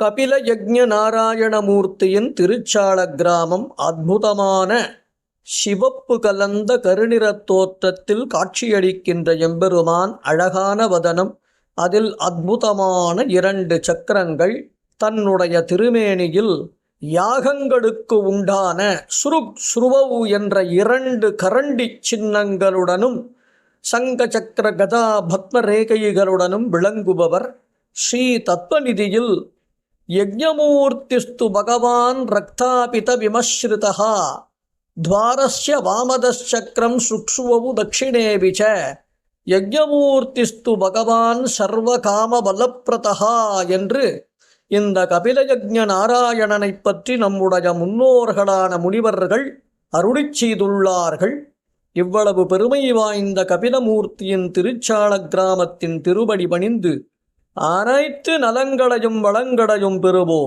கபில யக்ஞ நாராயணமூர்த்தியின் திருச்சாள கிராமம் அற்புதமான சிவப்பு கலந்த கருநிறத் தோற்றத்தில் காட்சியளிக்கின்ற எம்பெருமான் அழகான வதனம் அதில் அற்புதமான இரண்டு சக்கரங்கள் தன்னுடைய திருமேனியில் யாகங்களுக்கு உண்டான சுருக் சுருவவு என்ற இரண்டு கரண்டி சின்னங்களுடனும் சங்க சக்கர கதா பத்ம ரேகைகளுடனும் விளங்குபவர் ஸ்ரீ தத்வநிதியில் யஜ்ஞமூர்த்திஸ்து பகவான் ரக்தாபித விமஸ்ருதா துவாரஸ்ய வாமதச்சக்கரம் சுக்ஷுவவு தட்சிணேபிச்ச ச யஜ்ஞமூர்த்திஸ்து பகவான் சர்வகாம பலப்பிரதா என்று இந்த கபில கபிலயஜ்ஞ நாராயணனைப் பற்றி நம்முடைய முன்னோர்களான முனிவர்கள் அருளிச் செய்துள்ளார்கள்। இவ்வளவு பெருமை வாய்ந்த கபிலமூர்த்தியின் திருச்சாள கிராமத்தின் திருவடி பணிந்து அனைத்து நலங்களையும் வளங்களையும் பெறுவோம்.